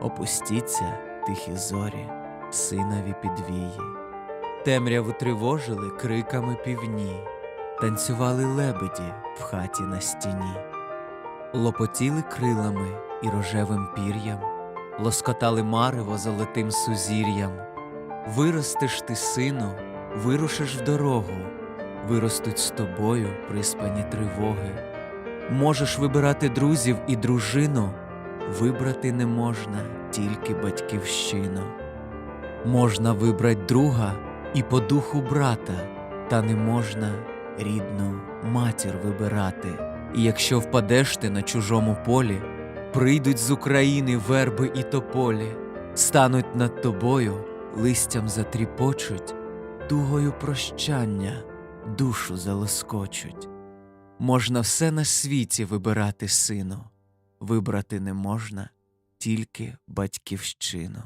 опустіться, тихі зорі, синові підвії. Темряву тривожили криками півні, танцювали лебеді в хаті на стіні, лопотіли крилами і рожевим пір'ям, лоскотали марево золотим сузір'ям. Виростеш ти, сину, вирушиш в дорогу, виростуть з тобою приспані тривоги. Можеш вибирати друзів і дружину, вибрати не можна тільки батьківщину. Можна вибрати друга і по духу брата, та не можна рідну матір вибирати. І якщо впадеш ти на чужому полі, прийдуть з України верби і тополі, стануть над тобою, листям затріпочуть, тугою прощання душу залоскочуть. Можна все на світі вибирати, сину, вибрати не можна тільки батьківщину.